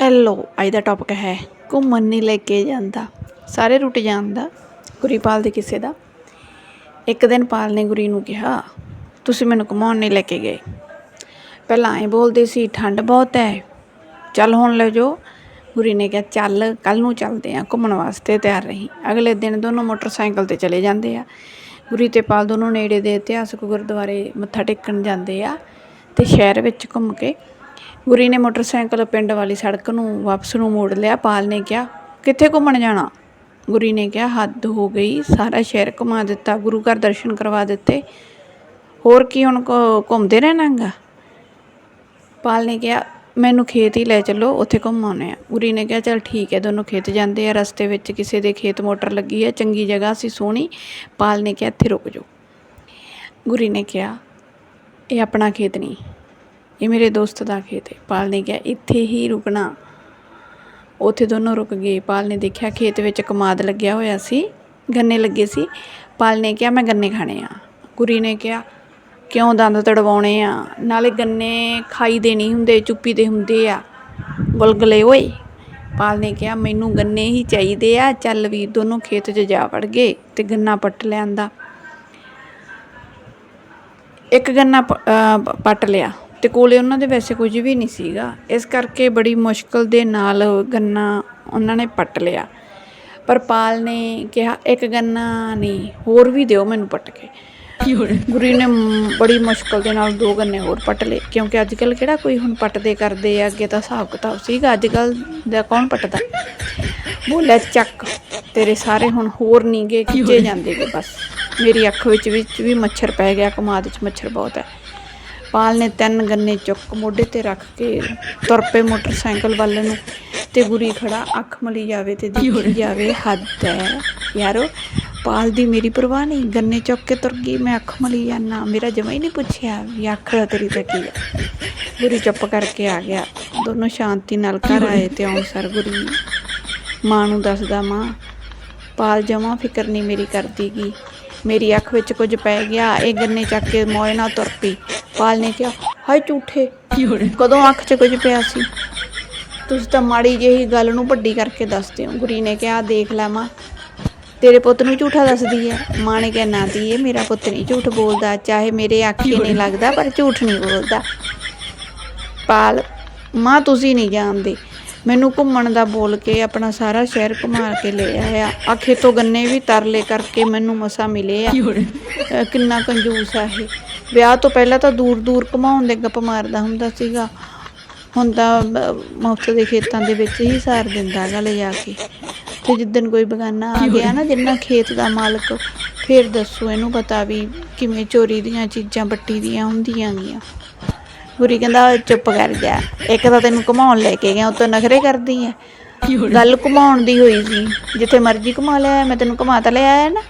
Hello ਅੱਜ ਦਾ topic ਹੈ ਘੁੰਮਣ ਨਹੀਂ ਲੈ ਕੇ ਜਾਂਦਾ। ਸਾਰੇ ਰੁੱਟ ਜਾਂਦਾ ਗੁਰੀਪਾਲ ਦੇ ਕਿਸੇ ਦਾ। ਇੱਕ ਦਿਨ ਪਾਲ ਨੇ ਗੁਰੀ ਨੂੰ ਕਿਹਾ, ਤੁਸੀਂ ਮੈਨੂੰ ਘੁਮਾਉਣ ਨਹੀਂ ਲੈ ਕੇ ਗਏ। ਪਹਿਲਾਂ ਐਂ ਬੋਲਦੇ ਸੀ, ਠੰਡ ਬਹੁਤ ਹੈ। ਚੱਲ ਹੁਣ ਲੈ ਜੋ ਗੁਰੀ ਨੇ ਕਿਹਾ, ਚੱਲ ਕੱਲ ਨੂੰ ਚੱਲਦੇ ਆ ਘੁੰਮਣ ਵਾਸਤੇ ਤਿਆਰ ਰਹੀ। ਅਗਲੇ ਦਿਨ ਦੋਨੋਂ ਮੋਟਰਸਾਈਕਲ ਤੇ ਚਲੇ ਜਾਂਦੇ ਆ। ਗੁਰੀ ਤੇ ਪਾਲ ਦੋਨੋਂ ਨੇੜੇ ਦੇ ਇਤਿਹਾਸਕ ਗੁਰਦੁਆਰੇ ਮੱਥਾ ਟੇਕਣ ਜਾਂਦੇ ਆ ਤੇ ਸ਼ਹਿਰ ਵਿੱਚ ਘੁੰਮ ਕੇ ਗੁਰੀ ਨੇ ਮੋਟਰਸਾਈਕਲ ਪਿੰਡ ਵਾਲੀ ਸੜਕ ਨੂੰ ਵਾਪਸ ਨੂੰ ਮੋੜ ਲਿਆ। ਪਾਲ ਨੇ ਕਿਹਾ, ਕਿੱਥੇ ਘੁੰਮਣ ਜਾਣਾ? ਗੁਰੀ ਨੇ ਕਿਹਾ, ਹੱਦ ਹੋ ਗਈ। ਸਾਰਾ ਸ਼ਹਿਰ ਘੁਮਾ ਦਿੱਤਾ, ਗੁਰੂ ਘਰ ਦਰਸ਼ਨ ਕਰਵਾ ਦਿੱਤੇ। ਹੋਰ ਕੀ ਹੁਣ ਘੁ- ਘੁੰਮਦੇ ਰਹਿਣਾਗਾ ਪਾਲ ਨੇ ਕਿਹਾ, ਮੈਨੂੰ ਖੇਤ ਹੀ ਲੈ ਚੱਲੋ, ਉੱਥੇ ਘੁੰਮ ਆਉਂਦੇ ਆ ਗੁਰੀ ਨੇ ਕਿਹਾ, ਚਲ ਠੀਕ ਹੈ, ਦੋਨੋਂ ਖੇਤ ਜਾਂਦੇ ਆ। ਰਸਤੇ ਵਿੱਚ ਕਿਸੇ ਦੇ ਖੇਤ ਮੋਟਰ ਲੱਗੀ ਹੈ, ਚੰਗੀ ਜਗ੍ਹਾ ਸੀ, ਸੋਹਣੀ। ਪਾਲ ਨੇ ਕਿਹਾ, ਇੱਥੇ ਰੁਕ ਜਾਓ। ਗੁਰੀ ਨੇ ਕਿਹਾ, ਇਹ ਆਪਣਾ ਖੇਤ ਨਹੀਂ ਇਹ ਮੇਰੇ ਦੋਸਤ ਦਾ ਖੇਤ ਹੈ। ਪਾਲ ਨੇ ਕਿਹਾ, ਇੱਥੇ ਹੀ ਰੁਕਣਾ। ਉੱਥੇ ਦੋਨੋਂ ਰੁਕ ਗਏ। ਪਾਲ ਨੇ ਦੇਖਿਆ ਖੇਤ ਵਿੱਚ ਕਮਾਦ ਲੱਗਿਆ ਹੋਇਆ ਸੀ, ਗੰਨੇ ਲੱਗੇ ਸੀ। ਪਾਲ ਨੇ ਕਿਹਾ, ਮੈਂ ਗੰਨੇ ਖਾਣੇ ਆ। ਕੁਰੀ ਨੇ ਕਿਹਾ, ਕਿਉਂ ਦੰਦ ਤੜਵਾਉਣੇ ਆ? ਨਾਲੇ ਗੰਨੇ ਖਾਈ ਦੇ ਨਹੀਂ ਹੁੰਦੇ, ਚੁੱਪੀ ਦੇ ਹੁੰਦੇ ਆ। ਗੁਲਗਲੇ ਓਏ। ਪਾਲ ਨੇ ਕਿਹਾ, ਮੈਨੂੰ ਗੰਨੇ ਹੀ ਚਾਹੀਦੇ ਆ। ਚੱਲ ਵੀ ਦੋਨੋਂ ਖੇਤ 'ਚ ਜਾ ਵੜ ਗਏ ਤੇ ਗੰਨਾ ਪੱਟ ਲਿਆਂਦਾ। ਇੱਕ ਗੰਨਾ ਪੱਟ ਲਿਆ। ਤੇ ਕੋਲੇ ਉਹਨਾਂ ਦੇ ਵੈਸੇ ਕੁਝ ਵੀ ਨਹੀਂ ਸੀਗਾ। ਇਸ ਕਰਕੇ ਬੜੀ ਮੁਸ਼ਕਲ ਦੇ ਨਾਲ ਗੰਨਾ ਉਹਨਾਂ ਨੇ ਪੱਟ ਲਿਆ। ਪਰ ਪਾਲ ਨੇ ਕਿਹਾ ਇੱਕ ਗੰਨਾ ਨਹੀਂ ਹੋਰ ਵੀ ਦਿਓ ਮੈਨੂੰ ਪੱਟ ਕੇ। ਗੁਰੀ ਨੇ ਬੜੀ ਮੁਸ਼ਕਲ ਦੇ ਨਾਲ ਦੋ ਗੰਨੇ ਹੋਰ ਪੱਟ ਲਏ ਕਿਉਂਕਿ ਅੱਜ ਕੱਲ ਕਿਹੜਾ ਕੋਈ ਹੁਣ ਪੱਟਦੇ ਕਰਦੇ ਆ ਅੱਗੇ ਤਾਂ ਹਿਸਾਬ ਕਿਤਾਬ ਸੀਗਾ ਅੱਜ ਕੱਲ ਦਾ ਕੌਣ ਪੱਟਦਾ? ਬੋਲਿਆ ਚੱਕ ਤੇਰੇ ਸਾਰੇ ਹੁਣ ਹੋਰ ਨਹੀਂ ਗੇ ਖਿੱਚੇ ਜਾਂਦੇ ਗੇ ਬਸ। ਮੇਰੀ ਅੱਖ ਵਿੱਚ ਵਿੱਚ ਵੀ ਮੱਛਰ ਪੈ ਗਿਆ ਕਮਾਦ 'ਚ ਮੱਛਰ ਬਹੁਤ ਹੈ। ਪਾਲ ਨੇ ਤਿੰਨ ਗੰਨੇ ਚੁੱਕ ਮੋਢੇ ਤੇ ਰੱਖ ਕੇ ਤੁਰ ਪਏ ਮੋਟਰਸਾਈਕਲ ਵੱਲ ਨੂੰ। ਤੇ ਗੁਰੀ ਖੜਾ ਅੱਖ ਮਲੀ ਜਾਵੇ ਤੇ ਦੇਖੀ ਜਾਵੇ। ਹੱਦ ਹੈ ਯਾਰੋ, ਪਾਲ ਦੀ ਮੇਰੀ ਪਰਵਾਹ ਨਹੀਂ। ਗੰਨੇ ਚੁੱਕ ਕੇ ਤੁਰ ਗਈ, ਮੈਂ ਅੱਖ ਮਲੀ ਜਾਨਾ ਮੇਰਾ ਜਮਾ ਹੀ ਨਹੀਂ ਪੁੱਛਿਆ ਵੀ ਅੱਖ ਤੇਰੀ ਤਾਂ ਕੀ ਹੈ ਗੁਰੀ ਚੁੱਪ ਕਰਕੇ ਆ ਗਿਆ। ਦੋਨੋਂ ਸ਼ਾਂਤੀ ਨਾਲ ਘਰ ਆਏ ਤੇ ਆਉਂ ਸਰ ਗੁਰੀ ਮਾਂ ਨੂੰ ਦੱਸਦਾ, ਮਾਂ, ਪਾਲ ਜਮਾ ਫਿਕਰ ਨਹੀਂ ਮੇਰੀ ਕਰਦੀ ਗੀ। ਮੇਰੀ ਅੱਖ ਵਿੱਚ ਕੁਝ ਪੈ ਗਿਆ। ਇਹ ਗੰਨੇ ਚੱਕ ਕੇ ਮੋਏ ਨਾਲ ਤੁਰ ਪਈ। ਪਾਲ ਨੇ ਕਿਹਾ ਹਾਏ ਝੂਠੇ। ਕਦੋਂ ਅੱਖ 'ਚ ਕੁਝ ਪਿਆ ਸੀ? ਤੁਸੀਂ ਤਾਂ ਮਾੜੀ ਜਿਹੀ ਗੱਲ ਨੂੰ ਵੱਡੀ ਕਰਕੇ ਦੱਸਦੇ ਹੋ। ਗੁਰੀ ਨੇ ਕਿਹਾ ਦੇਖ ਲੈ ਮਾਂ ਤੇਰੇ ਪੁੱਤ ਨੂੰ ਝੂਠਾ ਦੱਸਦੀ ਹੈ ਮਾਂ ਨੇ ਕਿਹਾ ਨਾ ਦੀਏ ਮੇਰਾ ਪੁੱਤ ਨਹੀਂ ਝੂਠ ਬੋਲਦਾ। ਚਾਹੇ ਮੇਰੇ ਅੱਖੀ ਨਹੀਂ ਲੱਗਦਾ ਪਰ ਝੂਠ ਨਹੀਂ ਬੋਲਦਾ। ਪਾਲ ਮਾਂ ਤੁਸੀਂ ਨਹੀਂ ਜਾਣਦੇ। ਮੈਨੂੰ ਘੁੰਮਣ ਦਾ ਬੋਲ ਕੇ ਆਪਣਾ ਸਾਰਾ ਸ਼ਹਿਰ ਘੁਮਾ ਕੇ ਲੈ ਆਇਆ। ਆਖੇ ਤੋਂ ਗੰਨੇ ਵੀ ਤਰਲੇ ਕਰਕੇ ਮੈਨੂੰ ਮਸਾ ਮਿਲੇ ਆ। ਕਿੰਨਾ ਕੰਜੂਸ ਆ ਇਹ। ਵਿਆਹ ਤੋਂ ਪਹਿਲਾਂ ਤਾਂ ਦੂਰ ਦੂਰ ਘੁਮਾਉਣ ਦੇ ਗੱਪ ਮਾਰਦਾ ਹੁੰਦਾ ਸੀਗਾ। ਹੁਣ ਤਾਂ ਮੁਫਤ ਦੇ ਖੇਤਾਂ ਦੇ ਵਿੱਚ ਹੀ ਸਾਰ ਦਿੰਦਾ ਗਾ ਲੈ ਜਾ ਕੇ। ਤੇ ਜਿੱਦਣ ਕੋਈ ਬਗਾਨਾ ਆ ਗਿਆ ਨਾ ਜਿੰਨਾ ਖੇਤ ਦਾ ਮਾਲਕ ਫਿਰ ਦੱਸੋ ਇਹਨੂੰ ਪਤਾ ਵੀ ਕਿਵੇਂ ਚੋਰੀ ਦੀਆਂ ਚੀਜ਼ਾਂ ਬੱਟੀ ਦੀਆਂ ਹੁੰਦੀਆਂ ਗੀਆਂ। ਗੁਰੀ ਕਹਿੰਦਾ ਚੁੱਪ ਕਰ ਜਾ। ਇੱਕ ਤਾਂ ਤੈਨੂੰ ਘੁਮਾਉਣ ਲੈ ਕੇ ਗਿਆ ਉਤੋਂ ਨਖਰੇ ਕਰਦੀ ਐ। ਗੱਲ ਘੁਮਾਉਣ ਦੀ ਹੋਈ ਸੀ। ਜਿੱਥੇ ਮਰਜ਼ੀ ਘੁਮਾ ਲਿਆ ਮੈਂ ਤੈਨੂੰ ਘੁਮਾ ਤਾਂ ਲਿਆ ਆਇਆ ਨਾ।